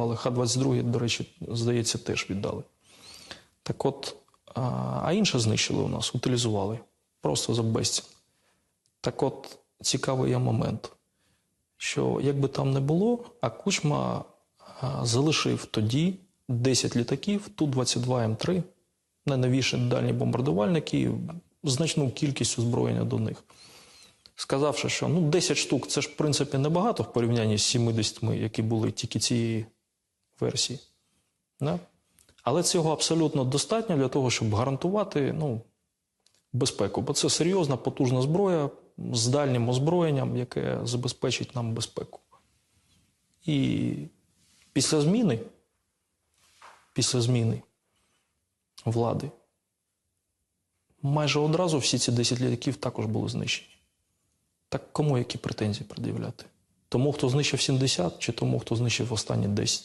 Але Х-22, до речі, здається, теж віддали. Так от, а, інше знищили у нас, утилізували. Просто за безцін. Так от, цікавий є момент, що як би там не було, а Кучма залишив тоді 10 літаків, Ту-22М3, найновіші дальні бомбардувальники, значну кількість озброєння до них. Сказавши, що ну, 10 штук це ж в принципі небагато в порівнянні з 70, які були тільки цієї версії. Да? Але цього абсолютно достатньо для того, щоб гарантувати ну, безпеку. Бо це серйозна, потужна зброя з дальнім озброєнням, яке забезпечить нам безпеку. І після зміни, після зміни влади, майже одразу всі ці 10 літаків також були знищені. Так кому які претензії пред'являти? Тому, хто знищив 70, чи тому, хто знищив останні 10?